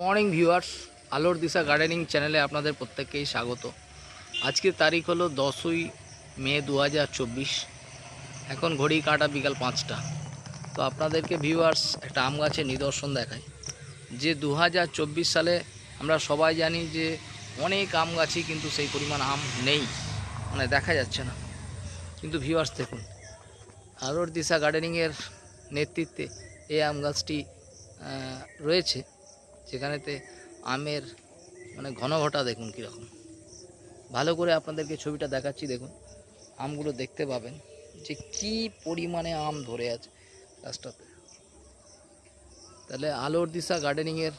Morning viewers আলোর দিশা gardening চ্যানেলে আপনাদের প্রত্যেককেই স্বাগত। আজকের তারিখ হলো দশই মে দু হাজার চব্বিশ। এখন ঘড়ি কাটা বিকাল পাঁচটা। তো আপনাদেরকে ভিউয়ার্স একটা আম গাছের নিদর্শন দেখায় যে দু হাজার চব্বিশ সালে আমরা সবাই জানি যে অনেক আম গাছই কিন্তু সেই পরিমাণ আম নেই। মানে দেখা যাচ্ছে না। কিন্তু ভিউয়ার্স দেখুন আলোর দিশা গার্ডেনিংয়ের নেতৃত্বে এই আম গাছটি রয়েছে। যেখানেতে আমের মানে ঘন ঘটা দেখুন কীরকম। ভালো করে আপনাদেরকে ছবিটা দেখাচ্ছি, দেখুন। আমগুলো দেখতে পাবেন যে কি পরিমাণে আম ধরে আছে গাছটাতে। তাহলে আলোর দিশা গার্ডেনিংয়ের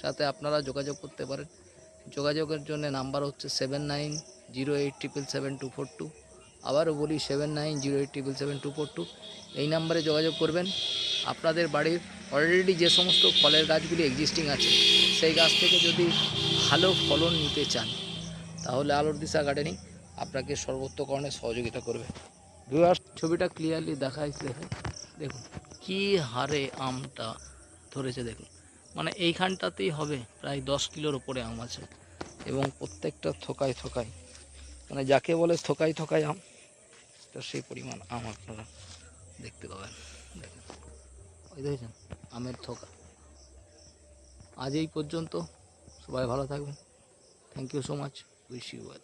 সাথে আপনারা যোগাযোগ করতে পারেন। যোগাযোগের জন্য নাম্বার হচ্ছে seven nine zero eight triple seven two four two আবারও বলি seven nine zero eight triple seven two four two এই নাম্বারে যোগাযোগ করবেন। আপনাদের বাড়ির অলরেডি যে সমস্ত ফলের গাছগুলি এক্সিস্টিং আছে, সেই গাছ থেকে যদি ভালো ফলন নিতে চান, তাহলে আলোর দিশা গার্ডেনিং আপনাকে সর্বোত্তকরণে সহযোগিতা করবে। ভিউয়ার্স ছবিটা ক্লিয়ারলি দেখাই দেখুন দেখুন, কি হারে আমটা ধরেছে, দেখুন। মানে এইখানটাতেই হবে, প্রায় দশ কিলোর ওপরে আম আছে। এবং প্রত্যেকটা থোকায় থোকায় মানে যাকে বলে থোকায় থোকায় আম তো সেই পরিমাণ আম আপনারা দেখতে পাবেন। দেখুন। ওই দেখেছেন? আমের থোকা। আজ এই পর্যন্ত সবাই ভালো থাকবেন। Thank you so much wish you well